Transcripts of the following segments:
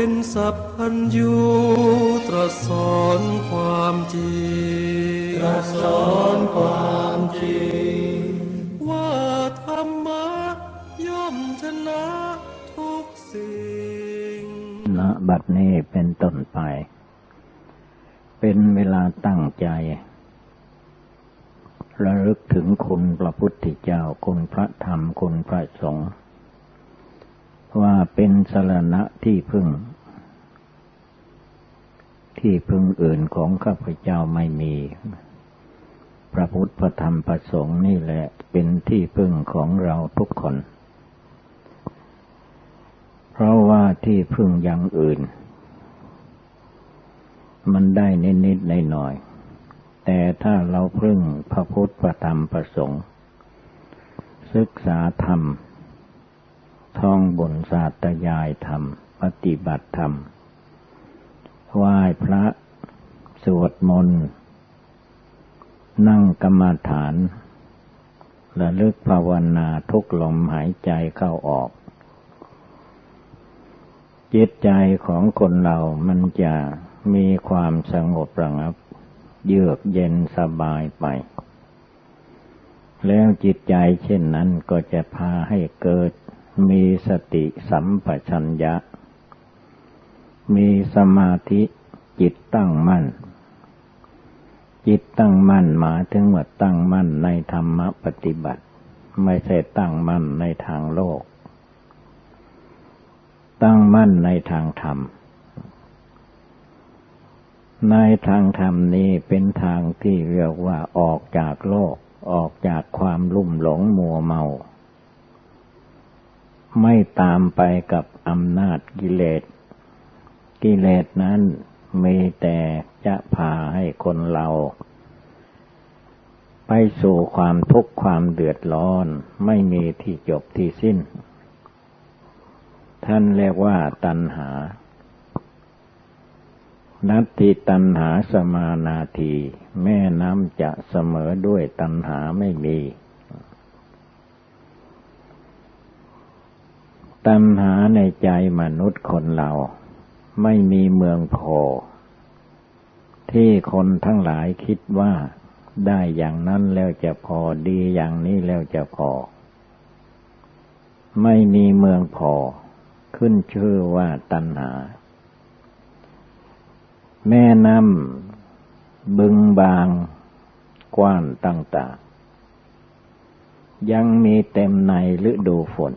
เป็นสัพพัญญูตรัสสอนความจริงตรัสสอนความจริง ว่าธรรมะย่อมชนะทุกสิ่งณบัดนี้เป็นต้นไป เป็นเวลาตั้งใจ ระลึกถึงคุณพระพุทธเจ้าคุณพระธรรมคุณพระสงฆ์ ว่าเป็นสรณะที่พึ่ง ที่พึ่งอื่นของข้าพเจ้าไม่มี พระพุทธพระธรรมพระสงฆ์นี่แหละเป็นที่พึ่งของเราทุกคน เพราะว่าที่พึ่งอย่างอื่น มันได้นิดๆหน่อยๆแต่ถ้าเราพึ่งพระพุทธพระธรรมพระสงฆ์ศึกษาธรรม ท่องบนศาสตยายธรรม ปฏิบัติธรรม ไหว้พระ สวดมนต์ นั่งกรรมาฐานระลึกภาวนาทุกลมหายใจเข้าออก จิตใจของคนเรามันจะมีความสงบระงับ เยือกเย็นสบายไป แล้วจิตใจเช่นนั้นก็จะพาให้เกิด มีสติสัมปชัญญะ มีสมาธิจิตตั้งมั่น จิตตั้งมั่นหมายถึงว่าตั้งมั่นในธรรมปฏิบัติ ไม่ใช่ตั้งมั่นในทางโลก ตั้งมั่นในทางธรรม ในทางธรรมนี้เป็นทางที่เรียกว่าออกจากโลก ออกจากความลุ่มหลงมัวเมา ไม่ตามไปกับอำนาจกิเลส กิเลสนั้นมีแต่จะพาให้คนเรา ไปสู่ความทุกข์ความเดือดร้อน ไม่มีที่จบที่สิ้น ท่านเรียกว่าตัณหา นัตติตัณหาสมานาที แม่น้ำจะเสมอด้วยตัณหาไม่มี ตัณหาในใจมนุษย์คนเรา ไม่มีเมืองพอ ที่คนทั้งหลายคิดว่าได้อย่างนั้นแล้วจะพอดีอย่างนี้แล้วจะพอ ไม่มีเมืองพอ ขึ้นชื่อว่าตัณหา แม่น้ำบึงบางกว้านต่างๆยังมีเต็มในฤดูฝน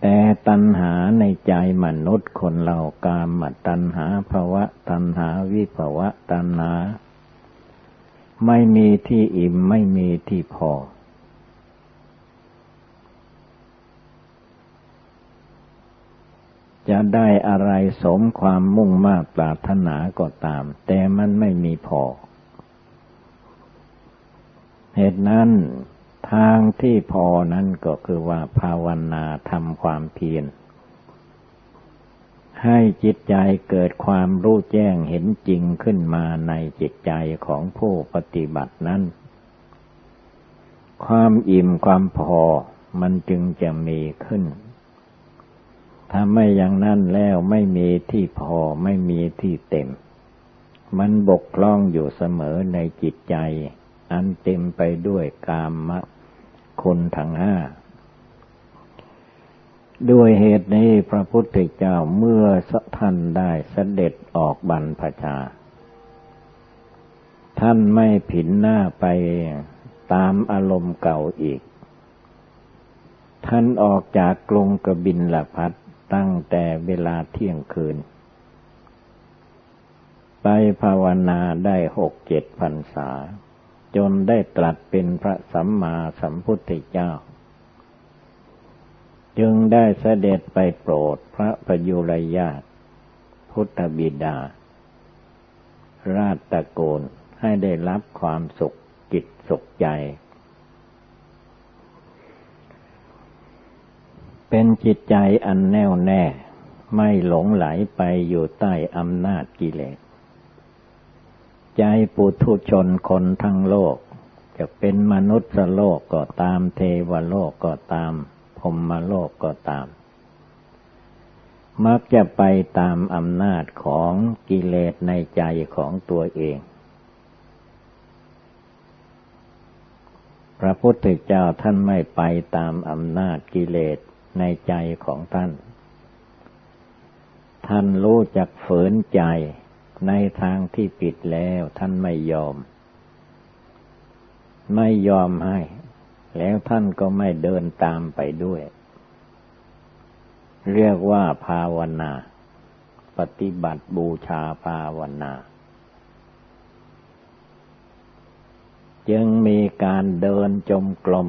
แต่ตัณหาในใจมนุษย์คนเรากามตัณหาภาวะตัณหาวิภาวะตัณหา ไม่มีที่อิ่มไม่มีที่พอ จะได้อะไรสมความมุ่งมากปรารถนาก็ตาม แต่มันไม่มีพอ เหตุนั้น ทางที่พอนั้นก็คือว่าภาวนาทำความเพียรให้จิตใจเกิดความรู้แจ้งเห็นจริงขึ้นมาในจิตใจของผู้ปฏิบัตินั้น ความอิ่มความพอมันจึงจะมีขึ้น ถ้าไม่อย่างนั้นแล้วไม่มีที่พอไม่มีที่เต็ม มันบกพร่องอยู่เสมอในจิตใจ อันเต็มไปด้วยกาม คุณทั้งห้า ด้วยเหตุนี้พระพุทธเจ้าเมื่อท่านได้เสด็จออกบรรพชา ท่านไม่ผินหน้าไปตามอารมณ์เก่าอีก ท่านออกจากกรุงกบินละพัดตั้งแต่เวลาเที่ยงคืน ไปภาวนาได้หกเจ็ดพรรษา จนได้ตรัสเป็นพระสัมมาสัมพุทธเจ้า จึงได้เสด็จไปโปรดพระพยุรญาตพุทธบิดา ราชตะโกนให้ได้รับความสุขจิตสุขใจ เป็นจิตใจอันแน่วแน่ไม่หลงไหลไปอยู่ใต้อำนาจกิเลส ใจปุถุชนคนทั้งโลก จะเป็นมนุษย์โลกก็ตามเทวโลกก็ตามพรมโลกก็ตาม มักจะไปตามอำนาจของกิเลสในใจของตัวเอง พระพุทธเจ้าท่านไม่ไปตามอำนาจกิเลสในใจของท่าน ท่านรู้จักฝืนใจ ในทางที่ผิดแล้วท่านไม่ยอม ไม่ยอมให้ แล้วท่านก็ไม่เดินตามไปด้วย เรียกว่าภาวนา ปฏิบัติบูชาภาวนา จึงมีการเดินจมกลม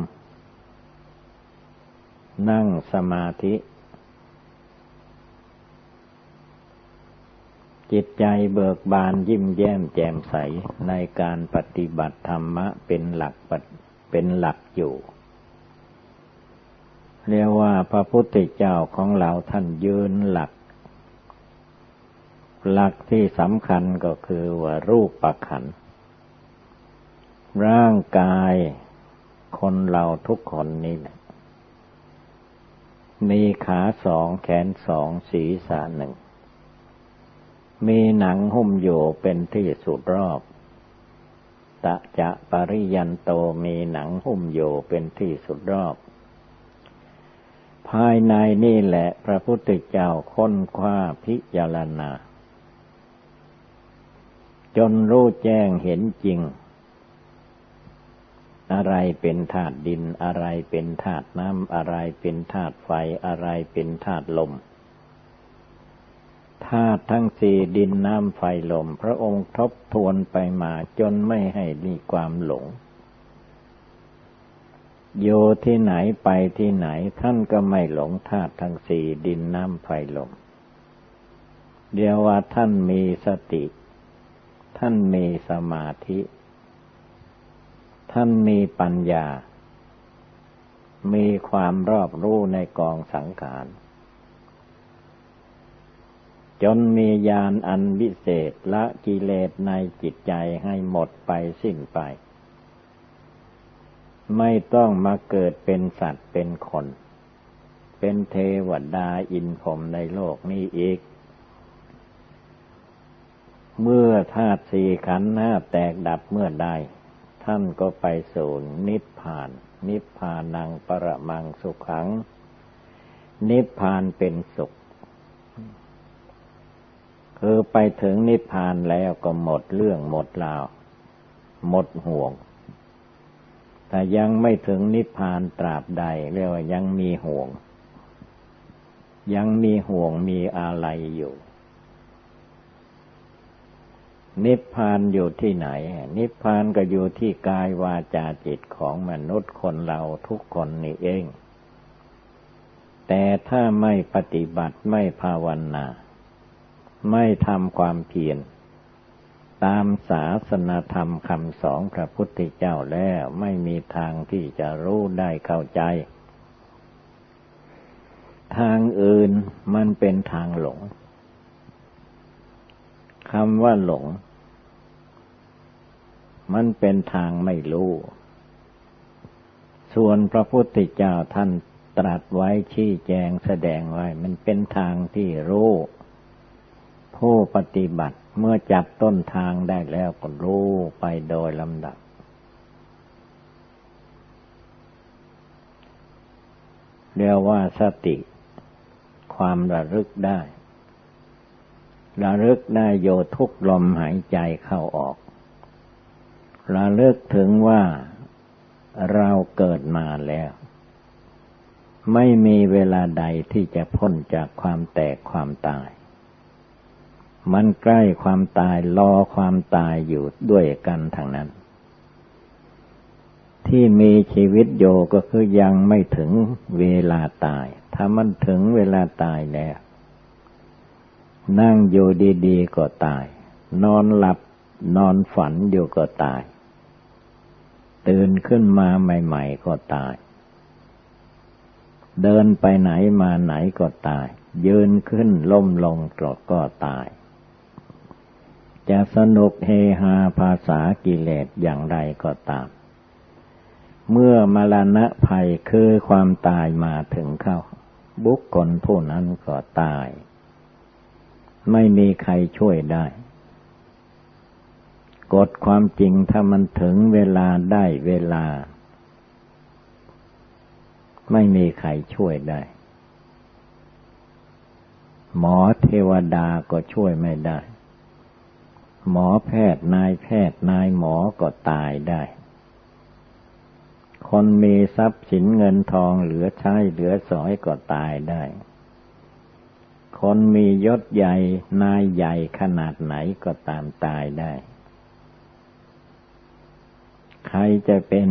นั่งสมาธิ จิตใจเบิกบานยิ้มแย้มแจ่มใสในการปฏิบัติธรรมะเป็นหลักเป็นหลักอยู่เรียกว่าพระพุทธเจ้าของเราท่านยืนหลัก หลักที่สำคัญก็คือว่ารูปประขัน ร่างกายคนเราทุกคนนี่แหละมีขาสองแขนสองศีรษะหนึ่ง มีหนังหุ้มอยู่เป็นที่สุดรอบตะจะปริยันโตมีหนังหุ้มอยู่เป็นที่สุดรอบ ภายในนี่แหละพระพุทธเจ้าค้นคว้าพิจารณา จนรู้แจ้งเห็นจริง อะไรเป็นธาตุดินอะไรเป็นธาตุน้ำอะไรเป็นธาตุไฟอะไรเป็นธาตุลม ธาตุทั้งสี่ดินน้ำไฟลม พระองค์ทบทวนไปมาจนไม่ให้มีความหลง โยที่ไหนไปที่ไหนท่านก็ไม่หลงธาตุทั้งสี่ดินน้ำไฟลม เดียวว่าท่านมีสติ ท่านมีสมาธิ ท่านมีปัญญา มีความรอบรู้ในกองสังขาร จนมีญาณอันวิเศษละกิเลสในจิตใจให้หมดไปสิ้นไป ไม่ต้องมาเกิดเป็นสัตว์เป็นคน เป็นเทวดาอินผมในโลกนี้อีก เมื่อธาตุสี่ขันธ์ห้าแตกดับเมื่อใดท่านก็ไปสู่นิพพาน นิพพานังปรมังสุขัง นิพพานเป็นสุข คือไปถึงนิพพานแล้วก็หมดเรื่องหมดราว หมดห่วง แต่ยังไม่ถึงนิพพานตราบใดเรียกว่ายังมีห่วง ยังมีห่วงมีอะไรอยู่ นิพพานอยู่ที่ไหน นิพพานก็อยู่ที่กายวาจาจิตของมนุษย์คนเราทุกคนนี่เอง แต่ถ้าไม่ปฏิบัติไม่ภาวนา ไม่ทำความเพียรตามศาสนาธรรมคำสอนพระพุทธเจ้าแล้วไม่มีทางที่จะรู้ได้เข้าใจ ทางอื่นมันเป็นทางหลงคำว่าหลง มันเป็นทางไม่รู้ ส่วนพระพุทธเจ้าท่านตรัสไว้ชี้แจงแสดงไว้ มันเป็นทางที่รู้ ผู้ปฏิบัติเมื่อจับต้นทางได้แล้วก็รู้ไปโดยลำดับ เรียกว่าสติ ความระลึกได้ ระลึกได้โยทุกลมหายใจเข้าออก ระลึกถึงว่าเราเกิดมาแล้ว ไม่มีเวลาใดที่จะพ้นจากความแตกความตาย มันใกล้ความตายรอความตายอยู่ด้วยกันทางนั้น ที่มีชีวิตโยก็คือยังไม่ถึงเวลาตาย ถ้ามันถึงเวลาตายแล้วนั่งอยู่ดีๆก็ตาย นอนหลับนอนฝันอยู่ก็ตาย ตื่นขึ้นมาใหม่ ๆ ก็ตาย เดินไปไหนมาไหนก็ตาย ยืนขึ้นล้มลงก็ตาย จะสนุกเฮฮาภาษากิเลสอย่างไรก็ตาม เมื่อมรณะภัยคือความตายมาถึงเข้า บุคคลผู้นั้นก็ตาย ไม่มีใครช่วยได้ กฎความจริงถ้ามันถึงเวลาได้เวลา ไม่มีใครช่วยได้ หมอเทวดาก็ช่วยไม่ได้ หมอแพทย์นายแพทย์นายหมอก็ตายได้ คนมีทรัพย์สินเงินทองเหลือใช้เหลือสอยก็ตายได้ คนมียศใหญ่นายใหญ่ขนาดไหนก็ตามตายได้ ใครจะเป็น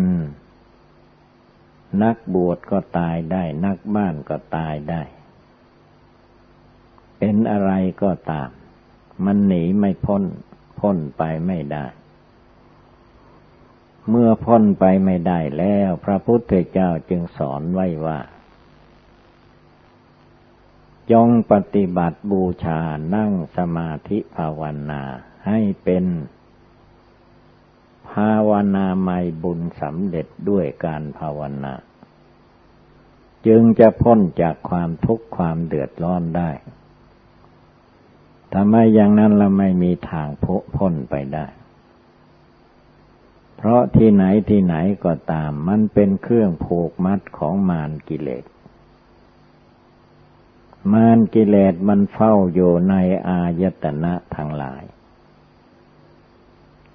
นักบวชก็ตายได้ นักบ้านก็ตายได้ เป็นอะไรก็ตาม มันหนีไม่พ้น พ้นไปไม่ได้ เมื่อพ้นไปไม่ได้แล้ว พระพุทธเจ้าจึงสอนไว้ว่า จงปฏิบัติบูชานั่งสมาธิภาวนาให้เป็นภาวนาไม่บุญสำเร็จด้วยการภาวนา จึงจะพ้นจากความทุกข์ความเดือดร้อนได้ ทำไมอย่างนั้นเราไม่มีทางพ้นไปได้ เพราะที่ไหนที่ไหนก็ตาม มันเป็นเครื่องผูกมัดของมารกิเลส มารกิเลสมันเฝ้าอยู่ในอายตนะทั้งหลาย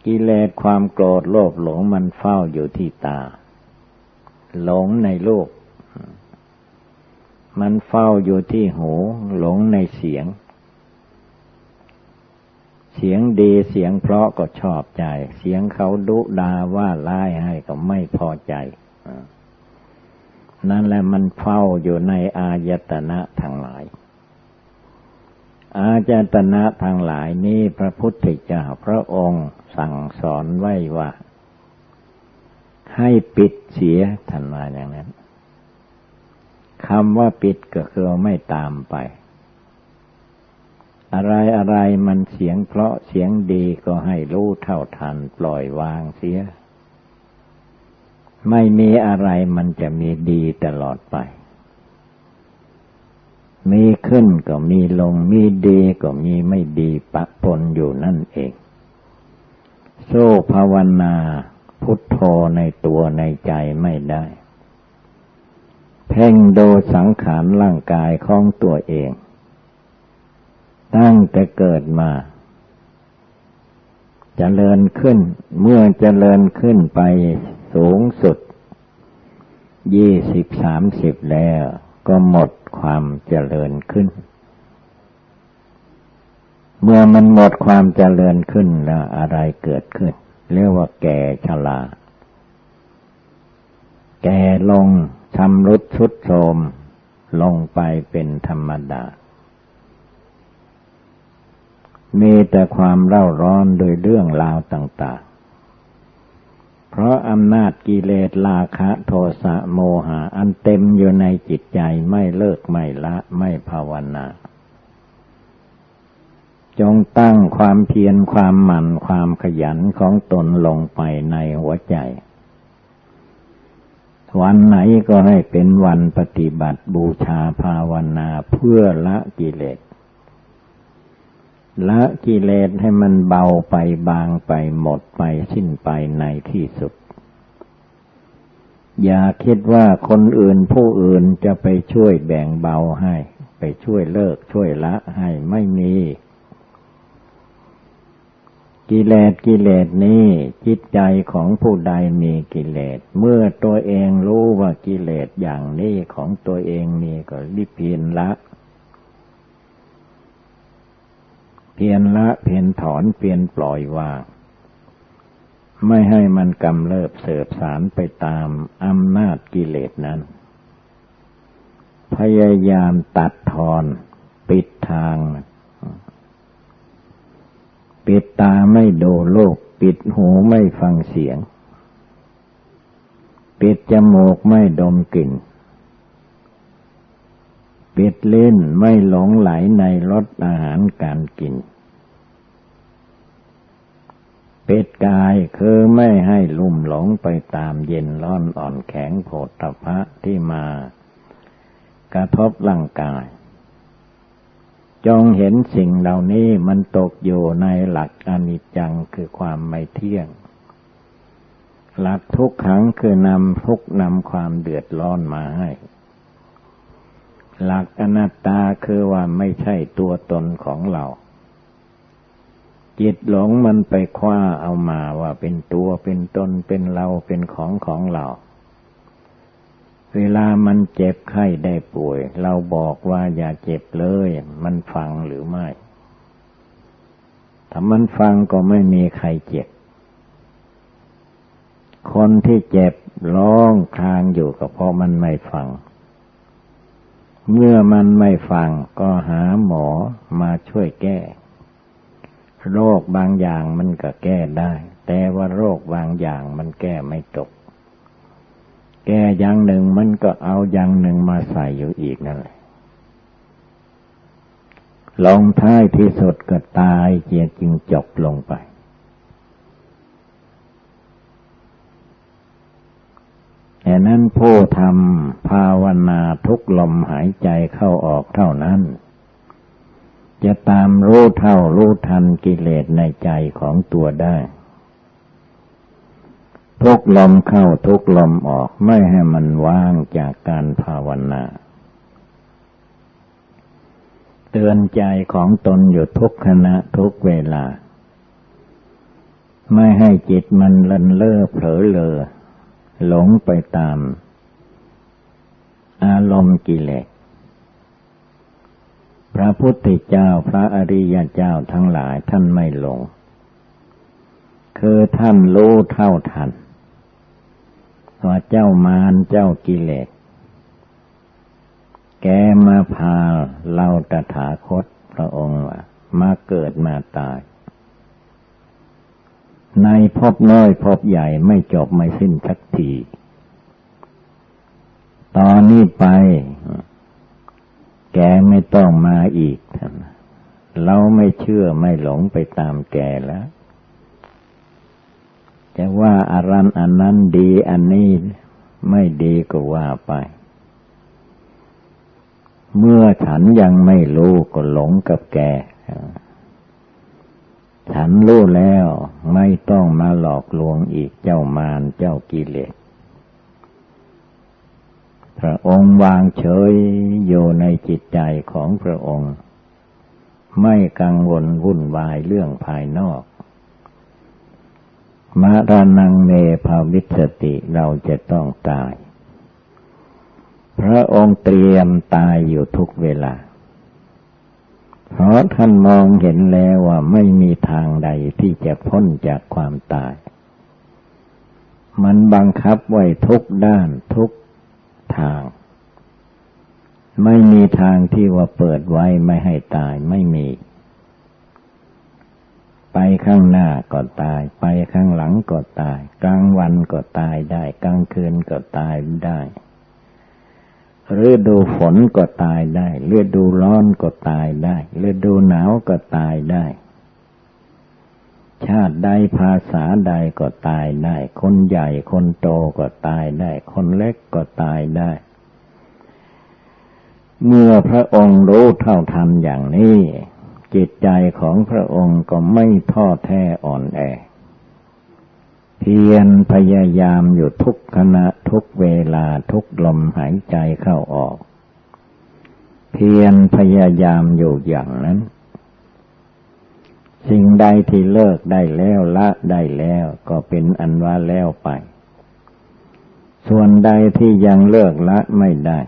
กิเลสความโกรธโลภหลงมันเฝ้าอยู่ที่ตา หลงในรูปมันเฝ้าอยู่ที่หู หลงในเสียง เสียงดีเสียงเพราะก็ชอบใจ เสียงเขาดุดาว่าร้ายให้ก็ไม่พอใจนั่นแหละมันเฝ้าอยู่ในอายตนะทั้งหลาย อาจตนะทางหลายนี้พระพุทธเจ้าพระองค์สั่งสอนไว้ว่า ให้ปิดเสียท่านว่าอย่างนั้นคำว่าปิดก็คือไม่ตามไป อะไรอะไรมันเสียงเพราะเสียงดีก็ให้รู้เท่าทันปล่อยวางเสีย ไม่มีอะไรมันจะมีดีตลอดไป มีขึ้นก็มีลง มีดีก็มีไม่ดีปะปนอยู่นั่นเอง โซภาวนาพุทโธในตัวในใจไม่ได้ เพ่งโดสังขารร่างกายของตัวเอง ตั้งแต่เกิดมาจเจริญขึ้น เมื่อจเจริญขึ้นไปสูงสุด ยี่สิบสามสิบแล้วก็หมดความเจริญขึ้น เมื่อมันหมดความเจริญขึ้นแล้วอะไรเกิดขึ้น เรียกว่าแก่ชราแก่ลงชำรุดชุดโทมลงไปเป็นธรรมดา มีแต่ความเร่าร้อนโดยเรื่องราวต่าง ๆ เพราะอำนาจกิเลสราคะโทสะโมหะอันเต็มอยู่ในจิตใจไม่เลิกไม่ละไม่ภาวนา จงตั้งความเพียรความหมั่นความขยันของตนลงไปในหัวใจ วันไหนก็ให้เป็นวันปฏิบัติบูชาภาวนาเพื่อละกิเลส ละกิเลสให้มันเบาไปบางไปหมดไปสิ้นไปในที่สุด อย่าคิดว่าคนอื่นผู้อื่นจะไปช่วยแบ่งเบาให้ ไปช่วยเลิกช่วยละให้ไม่มี กิเลสกิเลสนี้จิตใจของผู้ใดมีกิเลส เมื่อตัวเองรู้ว่ากิเลสอย่างนี้ของตัวเองมีก็รีบเพียนละ เพียนละเพียนถอนเพียนปล่อยวางไม่ให้มันกำเริบเสบสารไปตามอำนาจกิเลสนั้น พยายามตัดทอน ปิดทาง ปิดตาไม่ดูโลก ปิดหูไม่ฟังเสียง ปิดจมูกไม่ดมกลิ่น ปิดเล่นไม่หลงไหลในรสอาหารการกิน ปิดกายคือไม่ให้ลุ่มหลงไปตามเย็นร้อนอ่อนแข็งโผฏฐพะที่มากระทบร่างกายจจงเห็นสิ่งเหล่านี้มันตกอยู่ในหลักอนิจจังคือความไม่เที่ยง หลักทุกขังคือนำทุกนำความเดือดร้อนมาให้ หลักอนัตตาคือว่าไม่ใช่ตัวตนของเรา จิตหลงมันไปคว้าเอามาว่าเป็นตัวเป็นตนเป็นเราเป็นของของเรา เวลามันเจ็บไข้ได้ป่วย เราบอกว่าอย่าเจ็บเลย มันฟังหรือไม่ ถ้ามันฟังก็ไม่มีใครเจ็บ คนที่เจ็บร้องครางอยู่ก็เพราะมันไม่ฟัง เมื่อมันไม่ฟังก็หาหมอมาช่วยแก้ โรคบางอย่างมันก็แก้ได้ แต่ว่าโรคบางอย่างมันแก้ไม่ตก แก้อย่างหนึ่งมันก็เอาอย่างหนึ่งมาใส่อยู่อีกนั่นแหละลงท้ายที่สุดก็ตายเจียจริงจบลงไป แต่ นั้นผู้ทำภาวนาทุกลมหายใจเข้าออกเท่านั้น จะตามรู้เท่ารู้ทันกิเลสในใจของตัวได้ ทุกลมเข้าทุกลมออกไม่ให้มันว่างจากการภาวนาเตือนใจของตนอยู่ทุกขณะทุกเวลา ไม่ให้จิตมันเลันเล่อเผลอเลอ หลงไปตาม อารมณ์กิเลส พระพุทธเจ้าพระอริยเจ้าทั้งหลายท่านไม่หลง คือท่านรู้เท่าทันว่าเจ้ามารเจ้ากิเลส แกมาพาเราตถาคตพระองค์ว่ามาเกิดมาตาย ในพบน้อยพบใหญ่ไม่จบไม่สิ้นสักที ตอนนี้ไป แกไม่ต้องมาอีก เราไม่เชื่อไม่หลงไปตามแกแล้วจะว่าอารันอันนั้นดีอันนี้ไม่ดีก็ว่าไป เมื่อฉันยังไม่รู้ก็หลงกับแก ฉันรู้แล้วไม่ต้องมาหลอกลวงอีกเจ้ามารเจ้ากิเลส พระองค์วางเฉยอยู่ในจิตใจของพระองค์ ไม่กังวลวุ่นวายเรื่องภายนอกมารานังเมภาวิสติเราจะต้องตาย พระองค์เตรียมตายอยู่ทุกเวลา เพราะท่านมองเห็นแล้วว่าไม่มีทางใดที่จะพ้นจากความตาย มันบังคับไว้ทุกด้านทุกทาง ไม่มีทางที่ว่าเปิดไว้ไม่ให้ตายไม่มี ไปข้างหน้าก็ตาย ไปข้างหลังก็ตาย กลางวันก็ตายได้ กลางคืนก็ตายได้ ฤดูฝนก็ตายได้ฤดูร้อนก็ตายได้ฤดูหนาวก็ตายได้ ชาติใดภาษาใดก็ตายได้ คนใหญ่คนโตก็ตายได้ คนเล็กก็ตายได้ เมื่อพระองค์รู้เท่าทันอย่างนี้ จิตใจของพระองค์ก็ไม่ท้อแท้อ่อนแอ พียรพยายามอยู่ทุกขณะทุกเวลาทุกลมหายใจเข้าออก เพียรพยายามอยู่อย่างนั้น สิ่งใดที่เลิกได้แล้วละได้แล้วก็เป็นอันว่าแล้วไป ส่วนใดที่ยังเลิกละไม่ได้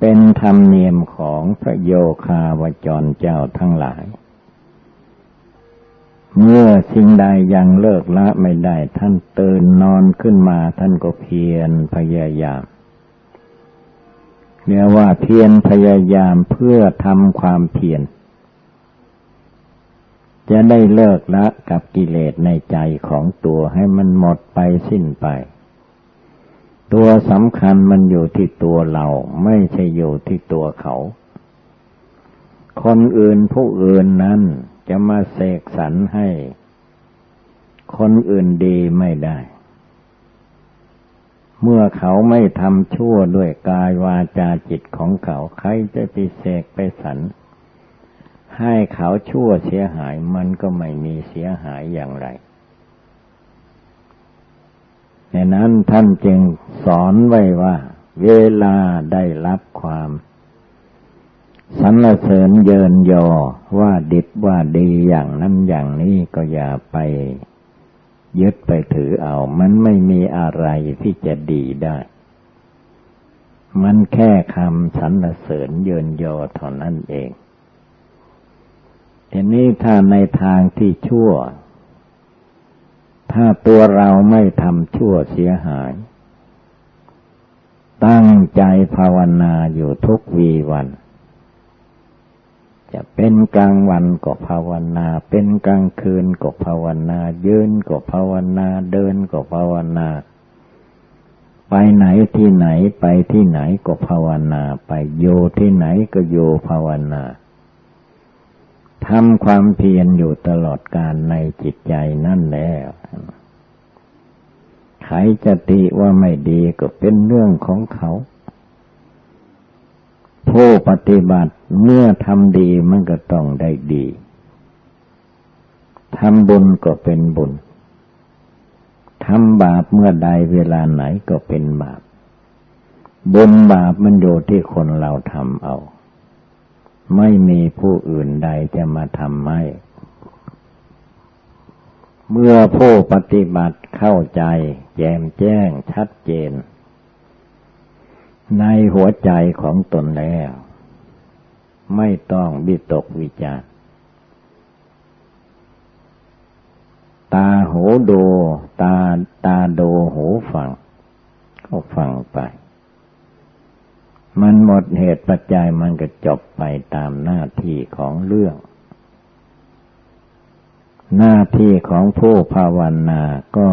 เป็นธรรมเนียมของพระโยคาวจรเจ้าทั้งหลาย เมื่อสิ่งใดยังเลิกละไม่ได้ ท่านตื่นนอนขึ้นมา ท่านก็เพียรพยายามเรียกว่าเพียรพยายามเพื่อทำความเพียรจะได้เลิกละกับกิเลสในใจของตัวให้มันหมดไปสิ้นไป ตัวสำคัญมันอยู่ที่ตัวเราไม่ใช่อยู่ที่ตัวเขา คนอื่นผู้อื่นนั้น จะมาเสกสรรให้ คนอื่นดีไม่ได้ เมื่อเขาไม่ทำชั่วด้วยกายวาจาจิตของเขา ใครจะไปเสกไปสรรให้เขาชั่วเสียหายมันก็ไม่มีเสียหายอย่างไรในนั้นท่านจึงสอนไว้ว่า เวลาได้รับความ สรรเสริญเยินยอว่าดิบว่าดีอย่างนั้นอย่างนี้ก็อย่าไป ยึดไปถือเอา มันไม่มีอะไรที่จะดีได้ มันแค่คำสรรเสริญเยินยอเท่านั้นเองทีนี้ถ้าในทางที่ชั่ว ถ้าตัวเราไม่ทำชั่วเสียหาย ตั้งใจภาวนาอยู่ทุกวีวัน จะเป็นกลางวันก็ภาวนา เป็นกลางคืนก็ภาวนา ยืนก็ภาวนา เดินก็ภาวนา ไปไหนที่ไหนไปที่ไหนก็ภาวนา ไปโยที่ไหนก็โยภาวนาทำความเพียรอยู่ตลอดการในจิตใจนั่นแล้วใครจะติว่าไม่ดีก็เป็นเรื่องของเขา ผู้ปฏิบัติเมื่อทำดีมันก็ต้องได้ดีทำบุญก็เป็นบุญทำบาปเมื่อใดเวลาไหนก็เป็นบาป บุญบาปมันอยู่ที่คนเราทำเอา ไม่มีผู้อื่นใดจะมาทำให้ เมื่อผู้ปฏิบัติเข้าใจแจ่มแจ้งชัดเจน ในหัวใจของตนแล้ว ไม่ต้องบิตกวิจารตาหูดูตาตาดูหูฟังก็ฟังไป มันหมดเหตุปัจจัยมันก็จบไปตามหน้าที่ของเรื่อง หน้าที่ของผู้ภาวนาก็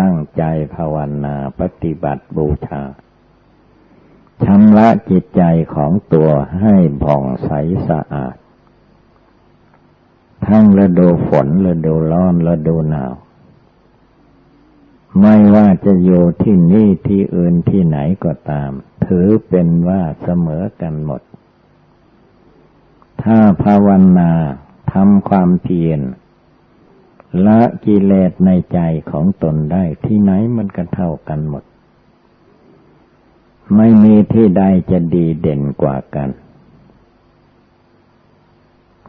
ตั้งใจภาวนาปฏิบัติบูชา ชำระจิตใจของตัวให้ผ่องใสสะอาด ทั้งฤดูฝนฤดูร้อนฤดูหนาว ไม่ว่าจะอยู่ที่นี่ที่อื่นที่ไหนก็ตาม ถือเป็นว่าเสมอกันหมด ถ้าภาวนาทำความเพียรละกิเลสในใจของตนได้ที่ไหนมันก็เท่ากันหมด ไม่มีที่ใดจะดีเด่นกว่ากัน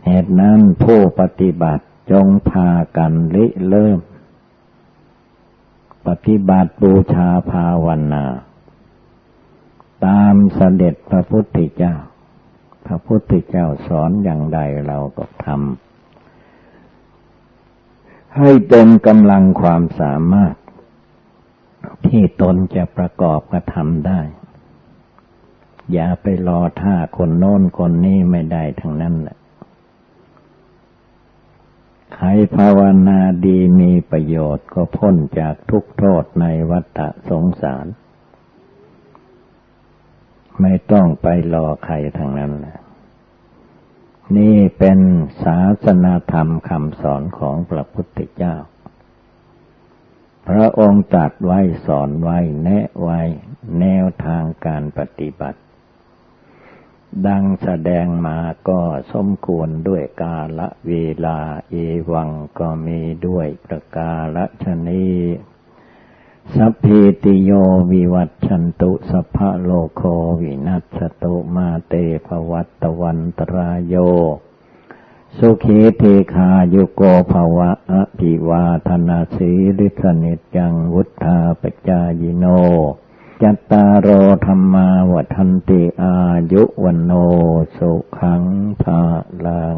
เหตุนั้นผู้ปฏิบัติจงพากันริเริ่ม ปฏิบัติบูชาภาวนา ตามเสด็จพระพุทธเจ้า พระพุทธเจ้าสอนอย่างใดเราก็ทำให้เต็มกำลังความสามารถที่ตนจะประกอบกระทำได้ อย่าไปรอท่าคนโน้นคนนี้ไม่ได้ทั้งนั้นแหละใครภาวนาดีมีประโยชน์ก็พ้นจากทุกโทษในวัฏสงสาร ไม่ต้องไปรอใครทางนั้นแหละนี่เป็นศาสนาธรรมคำสอนของพระพุทธเจ้า พระองค์ตรัสไว้สอนไว้แนะไว้ แนวทางการปฏิบัติ ดังแสดงมาก็สมควรด้วยกาละเวลาเอวังก็มีด้วยประกาละชนีสัพพิติโยวิวัตชันตุสัพพะโลโควินัสตุมาเตภวัตวันตรายโย สุขีเทคาโยโกภวะอภิวาธนาสีริสนิจังวุธาปจายโน จัตตารโอธรรมาวันติอายุวันโนสุขังภาลัง